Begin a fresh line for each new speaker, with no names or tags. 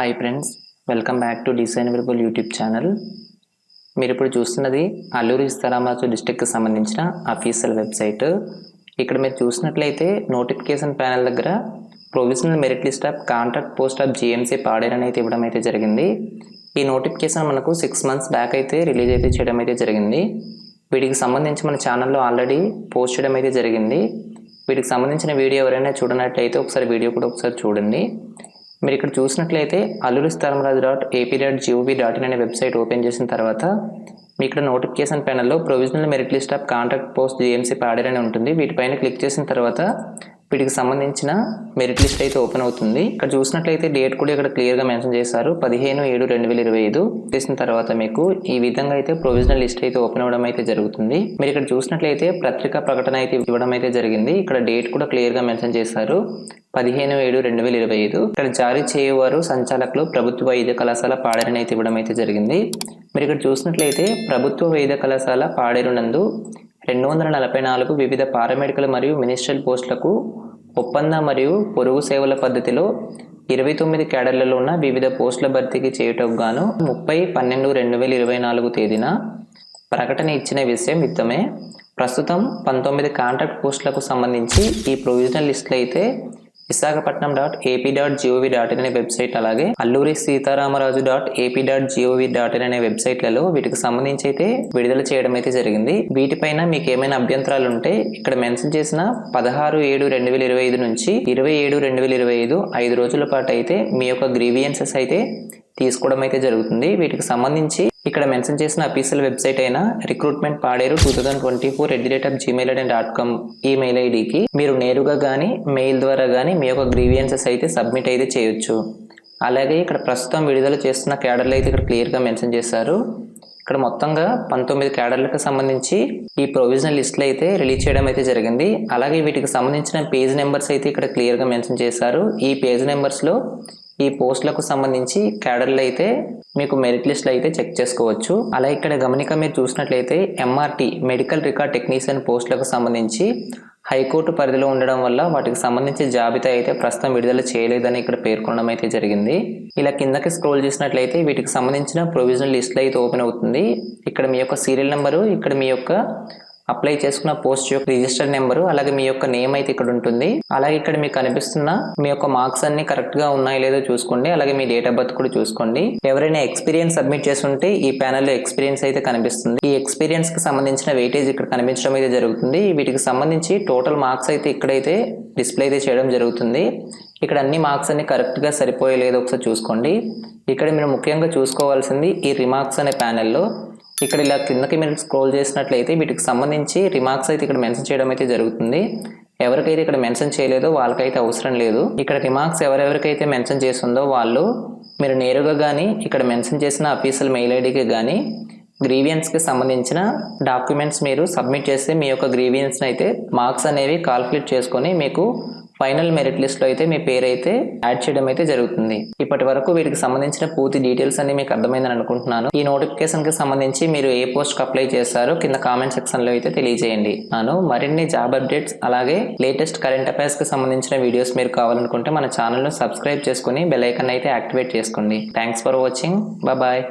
Hi friends welcome back to design విరబుల్ YouTube channel మీరు ఇప్పుడు చూస్తున్నది అల్లూరి సీతారామరాజు డిస్టిక్కి సంబంధించిన అఫీషియల్ వెబ్సైట్ ఇక్కడ మీరు చూసినట్లయితే నోటిఫికేషన్ ప్యానల్ దగ్గర provisional merit list of contract post of GMC పాడేరని అయితే ఇవ్వడం అయితే జరిగింది. ఈ నోటిఫికేషన్ మనకు సిక్స్ మంత్స్ బ్యాక్ అయితే రిలీజ్ అయితే చేయడం అయితే జరిగింది. వీటికి సంబంధించి మన ఛానల్లో ఆల్రెడీ పోస్ట్ చేయడం అయితే జరిగింది. వీటికి సంబంధించిన వీడియో ఎవరైనా చూడనట్లయితే ఒకసారి వీడియో కూడా ఒకసారి చూడండి. మీరు ఇక్కడ చూసినట్లయితే Alluri స్థలంరాజు dot AP dot gov dot in అనే వెబ్సైట్ ఓపెన్ చేసిన తర్వాత మీ ఇక్కడ notification ప్యానల్లో provisional merit list of contract post GMC Paderu అని ఉంటుంది. వీటిపైన క్లిక్ చేసిన తర్వాత వీటికి సంబంధించిన మెరిట్ లిస్ట్ అయితే ఓపెన్ అవుతుంది. ఇక్కడ చూసినట్లయితే డేట్ కూడా ఇక్కడ క్లియర్గా మెన్షన్ చేశారు. పదిహేను ఏడు రెండు వేల ఇరవై ఐదు చేసిన తర్వాత మీకు ఈ విధంగా అయితే ప్రొవిజనల్ లిస్ట్ అయితే ఓపెన్ అవ్వడం అయితే జరుగుతుంది. మీరు ఇక్కడ చూసినట్లయితే పత్రికా ప్రకటన అయితే ఇవ్వడం అయితే జరిగింది. ఇక్కడ డేట్ కూడా క్లియర్గా మెన్షన్ చేశారు. పదిహేను ఏడు రెండు వేల ఇరవై ఐదు ఇక్కడ జారీ చేయవారు సంచాలకులు ప్రభుత్వ వైద్య కళాశాల పాడేరుని అయితే ఇవ్వడం అయితే జరిగింది. మీరు ఇక్కడ చూసినట్లయితే ప్రభుత్వ వైద్య కళాశాల పాడేరు నందు రెండు వందల నలభై నాలుగు వివిధ పారామెడికల్ మరియు మినిస్ట్రల్ పోస్టులకు ఒప్పంద మరియు పొరుగు సేవల పద్ధతిలో ఇరవై తొమ్మిది క్యాడర్లలో ఉన్న వివిధ పోస్టుల భర్తీకి చేయటం గాను ముప్పై పన్నెండు రెండు వేల ఇరవై నాలుగు తేదీన ప్రకటన ఇచ్చిన విషయం యుద్ధమే ప్రస్తుతం పంతొమ్మిది కాంట్రాక్ట్ పోస్టులకు సంబంధించి ఈ ప్రొవిజనల్ లిస్టులు అయితే Visakhapatnam dot AP dot gov dot in అనే వెబ్సైట్ అలాగే Alluri Sitaramaraju dot AP dot gov dot in అనే వెబ్సైట్లలో వీటికి సంబంధించి అయితే విడుదల చేయడం అయితే జరిగింది. వీటిపైన మీకు ఏమైనా అభ్యంతరాలు ఉంటే ఇక్కడ మెన్షన్ చేసిన పదహారు ఏడు రెండు వేల ఇరవై ఐదు నుంచి ఇరవై ఏడు రెండు వేల ఇరవై ఐదు ఐదు రోజుల పాటు అయితే మీ యొక్క గ్రీవియన్సెస్ అయితే తీసుకోవడం అయితే జరుగుతుంది. వీటికి సంబంధించి ఇక్కడ మెన్షన్ చేసిన అఫీషియల్ వెబ్సైట్ అయిన recruitment Paderu two thousand twenty four at the rate of Gmail and dot com email ఐడికి మీరు నేరుగా కానీ మెయిల్ ద్వారా కానీ మీ యొక్క గ్రీవియన్సెస్ అయితే సబ్మిట్ అయితే చేయొచ్చు. అలాగే ఇక్కడ ప్రస్తుతం విడుదల చేస్తున్న క్యాడర్లు అయితే ఇక్కడ క్లియర్గా మెన్షన్ చేశారు. ఇక్కడ మొత్తంగా పంతొమ్మిది క్యాడర్లకు సంబంధించి ఈ ప్రొవిజనల్ లిస్టులు అయితే రిలీజ్ చేయడం అయితే జరిగింది. అలాగే వీటికి సంబంధించిన పేజ్ నెంబర్స్ అయితే ఇక్కడ క్లియర్గా మెన్షన్ చేశారు. ఈ పేజ్ నెంబర్స్లో ఈ పోస్టులకు సంబంధించి క్యాడర్లు అయితే మీకు మెరిట్ లిస్ట్లో అయితే చెక్ చేసుకోవచ్చు. అలా ఇక్కడ గమనిక మీరు చూసినట్లయితే ఎంఆర్టీ మెడికల్ రికార్డ్ టెక్నీషియన్ పోస్టులకు సంబంధించి హైకోర్టు పరిధిలో ఉండడం వల్ల వాటికి సంబంధించి జాబితా అయితే ప్రస్తుతం విడుదల చేయలేదని ఇక్కడ పేర్కొనడం అయితే జరిగింది. ఇలా కిందకి స్క్రోల్ చేసినట్లయితే వీటికి సంబంధించిన ప్రొవిజనల్ లిస్ట్లో అయితే ఓపెన్ అవుతుంది. ఇక్కడ మీ యొక్క సీరియల్ నెంబరు ఇక్కడ మీ యొక్క అప్లై చేసుకున్న పోస్ట్ యొక్క రిజిస్టర్ నెంబరు అలాగే మీ యొక్క నేమ్ అయితే ఇక్కడ ఉంటుంది. అలాగే ఇక్కడ మీకు కనిపిస్తున్న మీ యొక్క మార్క్స్ అన్ని కరెక్ట్గా ఉన్నాయో లేదో చూసుకోండి. అలాగే మీ డేట్ ఆఫ్ బర్త్ కూడా చూసుకోండి. ఎవరైనా ఎక్స్పీరియన్స్ సబ్మిట్ చేస్తుంటే ఈ ప్యానల్లో ఎక్స్పీరియన్స్ అయితే కనిపిస్తుంది. ఈ ఎక్స్పీరియన్స్కి సంబంధించిన వెయిటేజ్ ఇక్కడ కనిపించడం అయితే జరుగుతుంది. వీటికి సంబంధించి టోటల్ మార్క్స్ అయితే ఇక్కడైతే డిస్ప్లే అయితే చేయడం జరుగుతుంది. ఇక్కడ అన్ని మార్క్స్ అన్ని కరెక్ట్గా సరిపోయే లేదో ఒకసారి చూసుకోండి. ఇక్కడ మీరు ముఖ్యంగా చూసుకోవాల్సింది ఈ రిమార్క్స్ అనే ప్యానెల్లో ఇక్కడ ఇలా కిందకి మీరు స్క్రోల్ చేసినట్లయితే వీటికి సంబంధించి రిమార్క్స్ అయితే ఇక్కడ మెన్షన్ చేయడం అయితే జరుగుతుంది. ఎవరికైతే ఇక్కడ మెన్షన్ చేయలేదో వాళ్ళకైతే అవసరం లేదు. ఇక్కడ రిమార్క్స్ ఎవరెవరికైతే మెన్షన్ చేస్తుందో వాళ్ళు మీరు నేరుగా కానీ ఇక్కడ మెన్షన్ చేసిన అఫీషియల్ మెయిల్ ఐడికి కానీ గ్రీవియన్స్కి సంబంధించిన డాక్యుమెంట్స్ మీరు సబ్మిట్ చేస్తే మీ యొక్క గ్రీవియన్స్ని అయితే మార్క్స్ అనేవి కాల్కులేట్ చేసుకొని మీకు ఫైనల్ మెరిట్ లిస్ట్లో అయితే మీ పేరు అయితే యాడ్ చేయడం అయితే జరుగుతుంది. ఇప్పటి వరకు వీటికి సంబంధించిన పూర్తి డీటెయిల్స్ అన్ని మీకు అర్థమైందని అనుకుంటున్నాను. ఈ నోటిఫికేషన్కి సంబంధించి మీరు ఏ పోస్ట్ అప్లై చేస్తారో కింద కామెంట్ సెక్షన్లో అయితే తెలియజేయండి. నేను మరిన్ని జాబ్ అప్డేట్స్ అలాగే లేటెస్ట్ కరెంట్ అఫైర్స్కి సంబంధించిన వీడియోస్ మీరు కావాలనుకుంటే మన ఛానల్ను సబ్స్క్రైబ్ చేసుకుని బెల్ ఐకన్ అయితే యాక్టివేట్ చేసుకోండి. Thanks for watching. బాయ్.